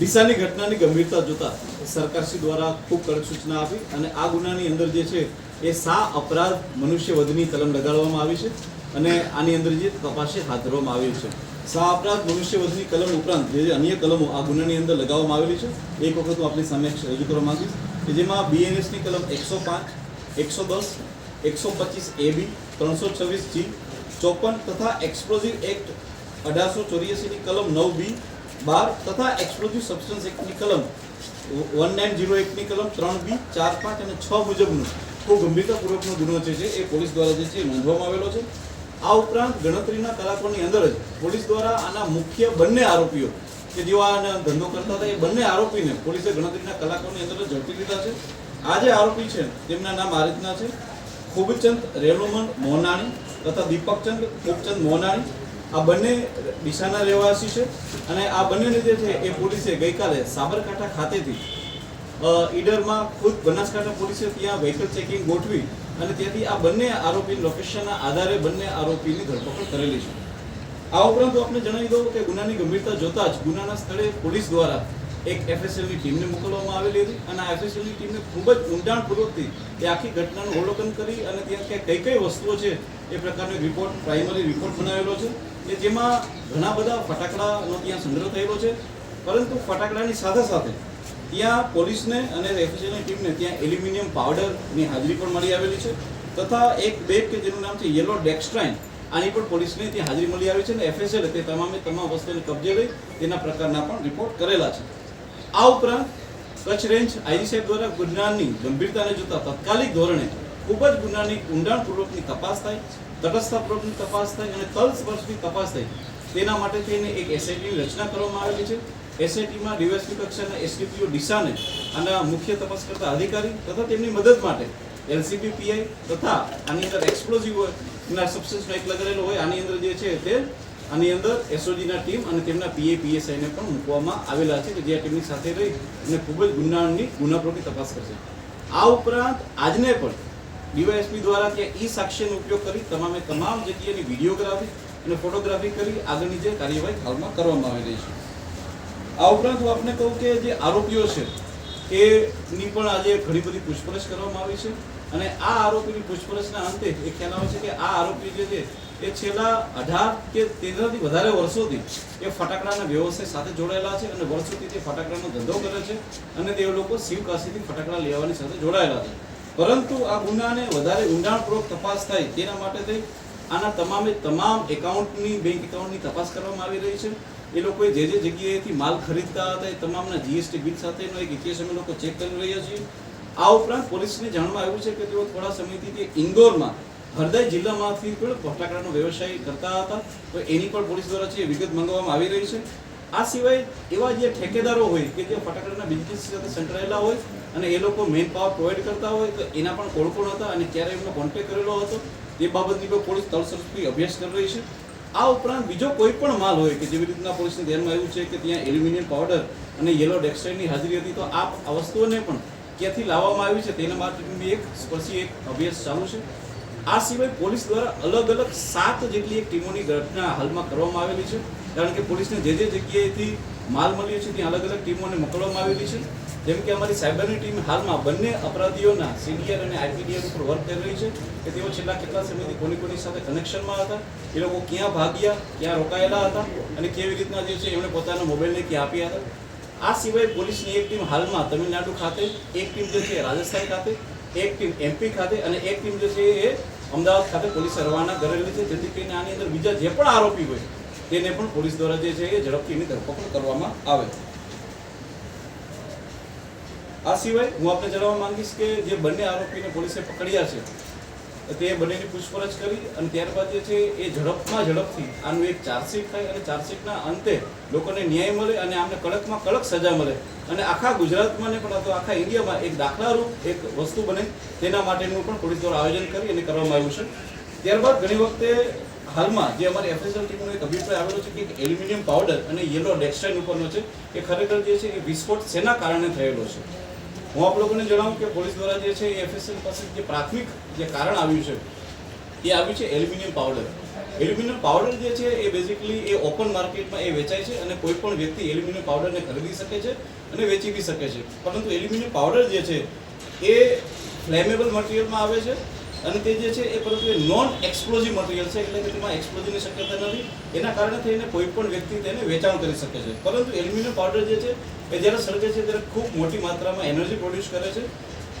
ડીસાની ઘટનાની ગંભીરતા જોતા સરકારશ્રી દ્વારા ખૂબ કડક સૂચના આપી અને આ ગુનાની અંદર જે છે એ સા અપરાધ મનુષ્ય વધની કલમ લગાડવામાં આવી છે અને આની અંદર જે તપાસ હાથ ધરવામાં આવી છે. સા અપરાધ મનુષ્ય વધની કલમ ઉપરાંત જે અન્ય કલમો આ ગુનાની અંદર લગાવવામાં આવેલી છે, એક વખત હું આપની સમક્ષ રજૂ કરવા માંગીશ કે જેમાં બીએનએસની કલમ એકસો પાંચ, એકસો દસ, એકસો પચીસ બી ત્રણસો છવ્વીસ જી ચોપન તથા એક્સપ્લોઝિવ એક્ટ અઢારસો ચોર્યાસીની કલમ નવ બી બાર તથા એક્સપ્લોઝિવ સબસ્ટન્સ એક્ટની કલમ વન નાઇન જીરો એકની કલમ ત્રણ બી ચાર પાંચ અને છ મુજબનું ખૂબ ગંભીરતાપૂર્વકનો ગુનો જે છે એ પોલીસ દ્વારા જે છે એ નોંધવામાં આવેલો છે. આ ઉપરાંત ગણતરીના કલાકોની અંદર જ પોલીસ દ્વારા આના મુખ્ય બંને આરોપીઓ, કે જેઓ આનો ધંધો કરતા હતા, એ બંને આરોપીને પોલીસે ગણતરીના કલાકોની અંદર ઝડપી લીધા છે. આ જે આરોપી છે, તેમના નામ આ રીતના છે. ખૂબચંદ રેણુમન મોહનાણી તથા દીપકચંદ ખૂબચંદ મોહનાણી આ બંને ડીસાના રહેવાસી છે અને આ બંનેને લીધે છે એ પોલીસે ગઈકાલે સાબરકાંઠા ખાતેથી ઈડરમાં ખુદ બનાસકાંઠા પોલીસે ત્યાં વ્હીકલ ચેકિંગ ગોઠવી અને ત્યાંથી આ બંને આરોપી લોકેશનના આધારે બંને આરોપીની ધરપકડ કરેલી છે. આ ઉપરાંત આપણે જણાવી દઉં કે ગુનાની ગંભીરતા જોતા જ ગુનાના સ્થળે પોલીસ દ્વારા એક એફએસએલની ટીમને મોકલવામાં આવેલી હતી અને આ એફએસએલની ટીમને ખૂબ જ ઊંડાણપૂર્વકથી એ આખી ઘટનાનું અવલોકન કરી અને ત્યાં કઈ કઈ વસ્તુઓ છે એ પ્રકારનો રિપોર્ટ પ્રાઇમરી રિપોર્ટ બનાવેલો છે. કે જેમાં ઘણા બધા ફટાકડાનો ત્યાં સંગ્રહ થયેલો છે. પરંતુ ફટાકડાની સાથે સાથે ત્યાં પોલીસને અને એફએસએલની ટીમને ત્યાં એલ્યુમિનિયમ પાવડરની હાજરી પણ મળી આવેલી છે. તથા એક બેગ કે જેનું નામ છે યલો ડેક્સ્ટ્રાઇન, આની પણ પોલીસને ત્યાં હાજરી મળી આવી છે અને એફએસએલ તે તમામે તમામ વસ્તુને કબજે લઈ તેના પ્રકારના પણ રિપોર્ટ કરેલા છે. આ ઉપરાંત કચ્છ રેન્જ આઈજી સાહેબ દ્વારા ગુનાની ગંભીરતાને જોતા તાત્કાલિક ધોરણે ખૂબ જ ગુનાની ઊંડાણપૂર્વકની તપાસ થાય તટસ્થતાપૂર્વકની તપાસ થઈ અને તલસ્પર્શની તપાસ થઈ. તેના માટે થઈને એક એસઆઈટીની રચના કરવામાં આવેલી છે. એસઆઈટીમાં ડીવાયસપી કક્ષાના એસડીપીઓ ડીસાને અને મુખ્ય તપાસ કરતા અધિકારી તથા તેમની મદદ માટે એલસીબી પીઆઈ તથા આની અંદર એક્સપ્લોઝિવ ના સબસ્ટન્સનો એક લગાડેલો હોય, આની અંદર જે છે તે આની અંદર એસઓજીના ટીમ અને તેમના પીએ પીએસઆઈને પણ મૂકવામાં આવેલા છે કે જે આ ટીમની સાથે રહી અને ખૂબ જ ગુનાની ગુનાપ્રોની તપાસ કરશે. આ ઉપરાંત આજને પણ ડીવાયએસપી દ્વારા ત્યાં ઈ સાક્ષ્યનો ઉપયોગ કરી તમામે તમામ જગ્યાની વિડીયોગ્રાફી અને ફોટોગ્રાફી કરી આગળની જે કાર્યવાહી હાલમાં કરવામાં આવી રહી છે. આ ઉપરાંત હું આપને કહું કે જે આરોપીઓ છે, એની પણ આજે ઘણી બધી પૂછપરછ કરવામાં આવી છે અને આ આરોપીની પૂછપરછના અંતે એ ખ્યાલ આવે છે કે આ આરોપી જે છે, એ છેલ્લા અઢાર કે તેરથી વધારે વર્ષોથી એ ફટાકડાના વ્યવસાય સાથે જોડાયેલા છે અને વર્ષોથી તે ફટાકડાનો ધંધો કરે છે અને તે લોકો શિવ કાશીથી ફટાકડા લેવાની સાથે જોડાયેલા છે. પરંતુ આ ગુનાને વધારે ઊંડાણપૂર્વક તપાસ થાય તેના માટે થઈ આના તમામે તમામ એકાઉન્ટની, બેંક એકાઉન્ટની તપાસ કરવામાં આવી રહી છે. એ લોકોએ જે જે જગ્યાએથી માલ ખરીદતા હતા એ તમામના જીએસટી બિલ સાથેનો એક ઇતિહાસ અમે લોકો ચેક કરી રહ્યા છીએ આ ઉપરાંત પોલીસને જાણવા આવ્યું છે કે તેઓ થોડા સમયથી તે ઇન્દોરમાં હરદય જિલ્લામાંથી પણ ફટાકડાનો વ્યવસાય કરતા હતા. તો એની પણ પોલીસ દ્વારા છે વિગત મંગાવવામાં આવી રહી છે. આ સિવાય એવા જે ઠેકેદારો હોય કે જે ફટાકડાના બિઝનેસ સાથે સંકળાયેલા હોય અને એ લોકો મેન પાવર પ્રોવાઈડ કરતા હોય, તો એના પણ કોણ કોણ હતા અને ક્યારે એમનો કોન્ટેક્ટ કરેલો હતો તે બાબતની પણ પોલીસ તળસરથી અભ્યાસ કરી રહી છે. આ ઉપરાંત બીજો કોઈ પણ માલ હોય કે જેવી રીતના પોલીસને ધ્યાનમાં આવ્યું છે કે ત્યાં એલ્યુમિનિયમ પાવડર અને યલો ડેક્સાઇડની હાજરી હતી, તો આ વસ્તુઓને પણ ક્યાંથી લાવવામાં આવી છે તેના માટેની એક સ્પર્શી એક અભ્યાસ ચાલુ છે. આ સિવાય પોલીસ દ્વારા અલગ અલગ સાત જેટલી એક ટીમોની ઘટના હાલમાં કરવામાં આવેલી છે. કારણ કે પોલીસને જે જે જગ્યાએથી માલ મળ્યો છે, ત્યાં અલગ અલગ ટીમોને મોકલવામાં આવેલી છે. જેમ કે અમારી સાયબરની ટીમ હાલમાં બંને અપરાધીઓના સીડીઆર અને આઈપીડીઆર ઉપર વર્ક કરી રહી છે કે તેઓ છેલ્લા કેટલા સમયથી કોની કોની સાથે કનેક્શનમાં હતા, એ લોકો ક્યાં ભાગ્યા, ક્યાં રોકાયેલા હતા અને કેવી રીતના જે છે એમણે પોતાના મોબાઈલને ક્યાં આપ્યા હતા. આ સિવાય પોલીસની એક ટીમ હાલમાં તમિલનાડુ ખાતે, એક ટીમ જે છે રાજસ્થાન ખાતે, એક ટીમ એમપી ખાતે અને એક ટીમ જે છે એ અમદાવાદ ખાતે પોલીસે રવાના કરેલી છે. જેથી કરીને આની અંદર બીજા જે પણ આરોપી હોય તેને પણ પોલીસ દ્વારા જે છે એ ઝડપથી એની ધરપકડ કરવામાં આવે. આ સિવાય હું આપને જણાવવા માંગીશ કે જે બંને આરોપીને પોલીસે પકડ્યા છે, તે બંનેની પૂછપરછ કરી અને ત્યારબાદ જે છે એ ઝડપમાં ઝડપથી આનું એક ચાર્જશીટ થાય અને ચાર્જશીટના અંતે લોકોને ન્યાય મળે અને આમને કડકમાં કડક સજા મળે. અને આખા ગુજરાતમાં ને પણ અથવા આખા ઇન્ડિયામાં એક દાખલારૂપ એક વસ્તુ બને, તેના માટેનું પણ પોલીસ દ્વારા આયોજન કરી અને કરવામાં આવ્યું છે. ત્યારબાદ ઘણી વખતે હાલમાં જે અમારી એફએસએલ ટીમનો એક અભિપ્રાય આવેલો છે કે એલ્યુમિનિયમ પાવડર અને યેલો ડેક્સ્ટાઇન ઉપરનો છે, એ ખરેખર જે છે એ વિસ્ફોટ શેના કારણે થયેલો છે? હું આપ લોકોને જણાવું કે પોલીસ દ્વારા જે છે એ એફએસએલ પાસે જે પ્રાથમિક જે કારણ આવ્યું છે, એ આવ્યું છે એલ્યુમિનિયમ પાવડર એલ્યુમિનિયમ પાવડર જે છે એ બેઝિકલી એ ઓપન માર્કેટમાં એ વેચાય છે અને કોઈ પણ વ્યક્તિ એલ્યુમિનિયમ પાવડરને ખરીદી શકે છે અને વેચી બી શકે છે. પરંતુ એલ્યુમિનિયમ પાવડર જે છે એ ફ્લેમેબલ મટીરિયલમાં આવે છે અને તે જે છે એ પરંતુ એ નોન એક્સપ્લોઝિવ મટીરિયલ છે, એટલે કે તેમાં એક્સપ્લોઝિવની શક્યતા નથી. એના કારણે થઈને કોઈ પણ વ્યક્તિ તેને વેચાણ કરી શકે છે. પરંતુ એલ્યુમિનિયમ પાવડર જે છે, એ જ્યારે સળગે છે ત્યારે ખૂબ મોટી માત્રામાં એનર્જી પ્રોડ્યુસ કરે છે.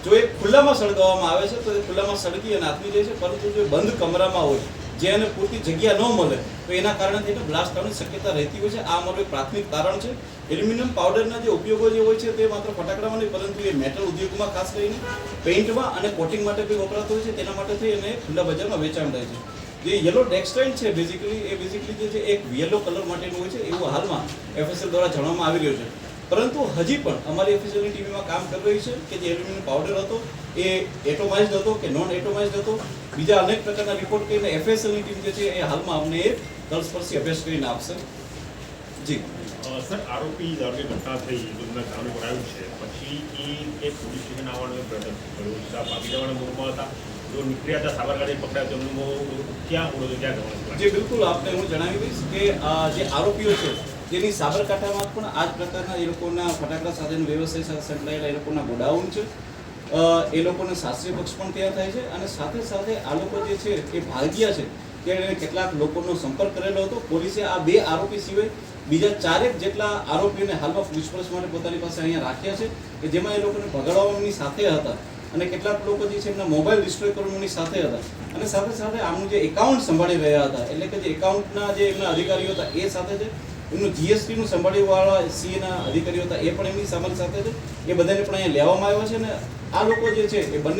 જો એ ખુલ્લામાં સળગાવવામાં આવે છે, તો એ ખુલ્લામાં સળગી અને આથમી જાય છે, પરંતુ જો બંધ કમરામાં હોય જે એને પૂરતી જગ્યા ન મળે, તો એના કારણે એને બ્લાસ્ટ થવાની શક્યતા રહેતી હોય છે. આ અમારું પ્રાથમિક કારણ છે. એલ્યુમિનિયમ પાવડરના જે ઉપયોગો જે હોય છે તે માત્ર ફટાકડામાં નહીં, પરંતુ એ મેટલ ઉદ્યોગમાં ખાસ કરીને પેઇન્ટમાં અને કોટિંગ માટે બી વપરાતો હોય છે. તેના માટે થઈ અને ખુલ્લા બજારમાં વેચાણ થાય છે. જે યલો ટેક્સટાઇલ છે બેઝિકલી એ બેઝિકલી જે છે, એક યલો કલર માટેનું હોય છે. એવું હાલમાં એફએસએલ દ્વારા જણાવવામાં આવી રહ્યું છે. પરંતુ હજી પણ અમારી એફએસએલની ટીવીમાં કામ કરી રહી છે કે જે એલ્યુમિનિયમ પાવડર હતો એ એટોમાઇઝડ હતો કે નોન એટોમાઇઝડ હતો. બીજા અનેક પ્રકારના રિપોર્ટ કરીને એફએસએલની ટીમ જે છે એ હાલમાં અમને એ તલસ્પર્શી અભ્યાસ કરીને આપશે. જી. સર આરોપી ધારો ઘટના થઈ એમના ગામડે કરાયું છે. પછી એ એક પોલીસ સ્ટેશન આવવાનો પ્રયત્ન કર્યો. ભાગી જવાના મૂળમાં હતા. જો નીકળ્યા હતા સાબરકાંઠે પકડ્યા તો એમનું ક્યાં મૂળ ક્યાં જવાનું? જે બિલકુલ. આપને હું જણાવી દઈશ કે આ જે આરોપીઓ છે તેની સાબરકાંઠામાં પણ આ જ પ્રકારના એ લોકોના ફટાકડા સાથેનો વ્યવસાય સાથે સંકળાયેલા એ લોકોના ગોડાઉન છે. એ લોકોને શાસ્ત્રીય પક્ષ પણ ત્યાં થાય છે અને સાથે સાથે આ લોકો જે છે એ ભાગ્યા છે ત્યારે કેટલાક લોકોનો સંપર્ક કરેલો હતો. પોલીસે આ બે આરોપી સિવાય બીજા ચારેક જેટલા આરોપીઓને હાલમાં પૂછપરછ માટે પોતાની પાસે અહીંયા રાખ્યા છે કે જેમાં એ લોકોને ભગાડવાની સાથે હતા અને કેટલાક લોકો જે છે એમના મોબાઈલ ડિસ્ટ્રોય કરવાની સાથે હતા. અને સાથે સાથે આમનું જે એકાઉન્ટ સંભાળી રહ્યા હતા, એટલે કે જે એકાઉન્ટના જે એમના અધિકારીઓ હતા એ સાથે છે એમનું જીએસટીનું સંભાળીવાળા સીએના અધિકારીઓ હતા, એ પણ એમની સામાન સાથે છે એ બધાને પણ અહીંયા લેવામાં આવ્યા છે ને આ લોકો જે છે, એ બંને